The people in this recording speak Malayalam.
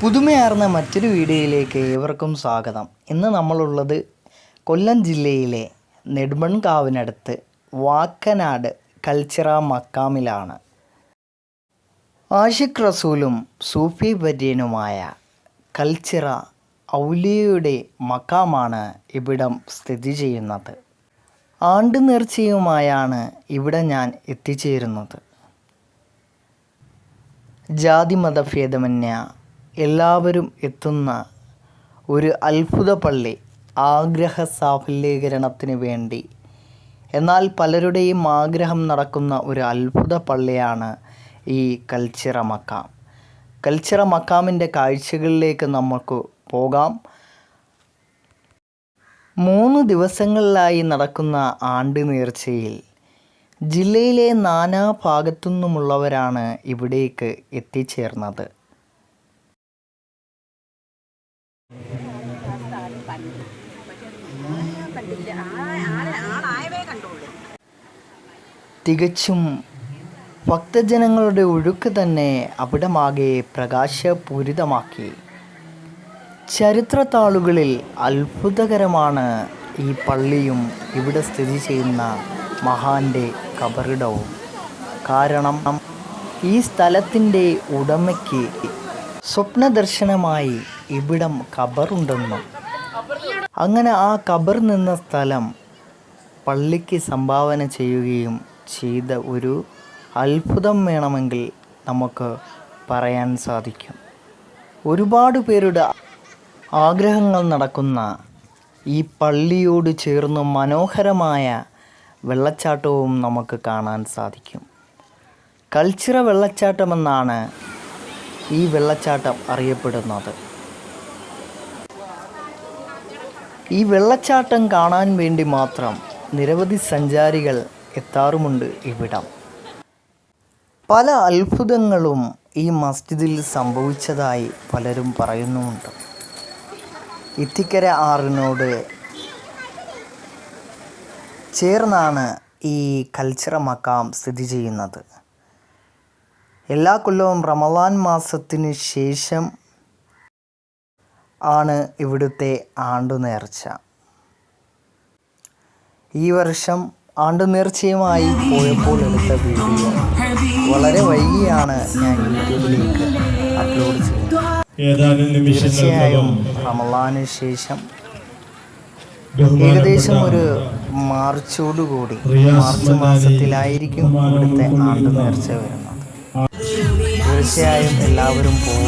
പുതുമയാർന്ന മറ്റൊരു വീഡിയോയിലേക്ക് ഏവർക്കും സ്വാഗതം. ഇന്ന് നമ്മളുള്ളത് കൊല്ലം ജില്ലയിലെ നെടുമൺകാവിനടുത്ത് വാക്കനാട് കൾച്ചറ മക്കാമിലാണ്. ആഷിഖ് റസൂലും സൂഫി പര്യനുമായ കൾച്ചറ ഔലിയയുടെ മക്കാമാണ് ഇവിടം സ്ഥിതി ചെയ്യുന്നത്. ആണ്ട് നേർച്ചയുമായാണ് ഇവിടെ ഞാൻ എത്തിച്ചേരുന്നത്. ജാതിമത ഭേദമന്യേ എല്ലാവരും എത്തുന്ന ഒരു അത്ഭുത പള്ളി ആഗ്രഹ സാഫല്യീകരണത്തിന് വേണ്ടി. എന്നാൽ പലരുടെയും ആഗ്രഹം നടക്കുന്ന ഒരു അത്ഭുത പള്ളിയാണ് ഈ കൽച്ചിറ മക്കാം. കൽച്ചിറ മക്കാമിന്റെ കാഴ്ചകളിലേക്ക് നമുക്ക് പോകാം. മൂന്ന് ദിവസങ്ങളിലായി നടക്കുന്ന ആണ്ട് നേർച്ചയിൽ ജില്ലയിലെ നാനാ ഭാഗത്തു നിന്നുമുള്ളവരാണ് ഇവിടേക്ക് എത്തിച്ചേർന്നത്. തികച്ചും ഭക്തജനങ്ങളുടെ ഒഴുക്ക് തന്നെ അവിടമാകെ പ്രകാശപൂരിതമാക്കി. ചരിത്രത്താളുകളിൽ അത്ഭുതകരമാണ് ഈ പള്ളിയും ഇവിടെ സ്ഥിതി ചെയ്യുന്ന മഹാന്റെ കബറിടവും. കാരണം ഈ സ്ഥലത്തിന്റെ ഉടമയ്ക്ക് സ്വപ്നദർശനമായി ഇവിടം കബറുണ്ടെന്നും അങ്ങനെ ആ കബർ നിന്ന സ്ഥലം പള്ളിക്ക് സംഭാവന ചെയ്യുകയും ചെയ്ത ഒരു അത്ഭുതം വേണമെങ്കിൽ നമുക്ക് പറയാൻ സാധിക്കും. ഒരുപാട് പേരുടെ ആഗ്രഹങ്ങൾ നടക്കുന്ന ഈ പള്ളിയോട് ചേർന്ന് മനോഹരമായ വെള്ളച്ചാട്ടവും നമുക്ക് കാണാൻ സാധിക്കും. കൾച്ചിറ വെള്ളച്ചാട്ടമെന്നാണ് ഈ വെള്ളച്ചാട്ടം അറിയപ്പെടുന്നത്. ഈ വെള്ളച്ചാട്ടം കാണാൻ വേണ്ടി മാത്രം നിരവധി സഞ്ചാരികൾ എത്താറുമുണ്ട് ഇവിടം. പല അത്ഭുതങ്ങളും ഈ മസ്ജിദിൽ സംഭവിച്ചതായി പലരും പറയുന്നുമുണ്ട്. ഇത്തിക്കര ആറിനോട് ചേർന്നാണ് ഈ കൽച്ചിറ മക്കാം സ്ഥിതി ചെയ്യുന്നത്. എല്ലാ കൊല്ലവും റമദാൻ മാസത്തിന് ശേഷം ആണ് ഇവിടുത്തെ ആണ്ടുനേർച്ച. ഈ വർഷം ആണ്ടുനേർച്ചയുമായി പോയപ്പോൾ എടുത്ത വീഡിയോ വളരെ വൈകിയാണ് ഞാൻ യൂട്യൂബിലേക്ക് അപ്ലോഡ് ചെയ്യുന്നത് ഏതാനും തീർച്ചയായും റമലാനു ശേഷം ഏകദേശം ഒരു മാർച്ചോടുകൂടി മാർച്ച് മാസത്തിലായിരിക്കും ഇവിടുത്തെ ആണ്ടുനേർച്ച ആണ്ടു നേർച്ച വരുന്നത്. തീർച്ചയായും എല്ലാവരും പോകും